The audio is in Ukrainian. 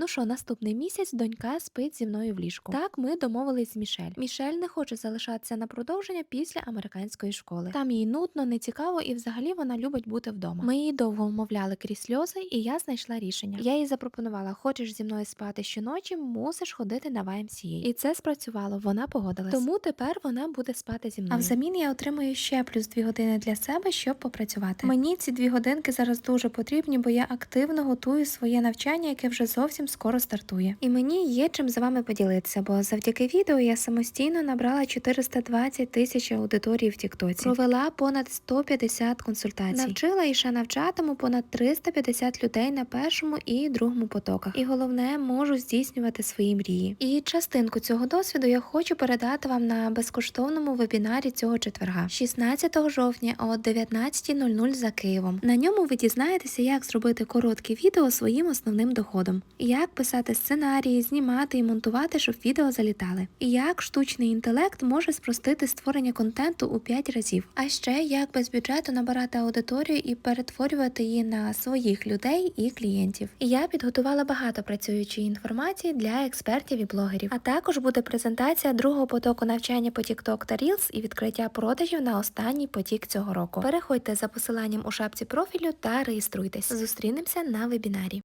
Ну що, наступний місяць донька спить зі мною в ліжку. Так, ми домовились з Мішель. Мішель не хоче залишатися на продовження після американської школи. Там їй нудно, не цікаво, і взагалі вона любить бути вдома. Ми її довго вмовляли крізь сльози, і я знайшла рішення. Я їй запропонувала: хочеш зі мною спати щоночі, мусиш ходити на YMCA. І це спрацювало. Вона погодилась. Тому тепер вона буде спати зі мною. А взамін я отримую ще плюс дві години для себе, щоб попрацювати. Мені ці дві годинки зараз дуже потрібні, бо я активно готую своє навчання, яке вже зовсім скоро стартує. І мені є чим з вами поділитися, бо завдяки відео я самостійно набрала 420 тисяч аудиторії в Тіктоці. Провела понад 150 консультацій. Навчила і ще навчатиму понад 350 людей на першому і другому потоках. І головне, можу здійснювати свої мрії. І частинку цього досвіду я хочу передати вам на безкоштовному вебінарі цього четверга, 16 жовтня о 19.00 за Києвом. На ньому ви дізнаєтеся, як зробити короткі відео своїм основним доходом, як писати сценарії, знімати і монтувати, щоб відео залітали, і як штучний інтелект може спростити створення контенту у 5 разів. А ще як без бюджету набирати аудиторію і перетворювати її на своїх людей і клієнтів. І я підготувала багато працюючої інформації для експертів і блогерів. А також буде презентація другого потоку навчання по TikTok та Reels і відкриття продажів на останній потік цього року. Переходьте за посиланням у шапці профілю та реєструйтесь. Зустрінемося на вебінарі.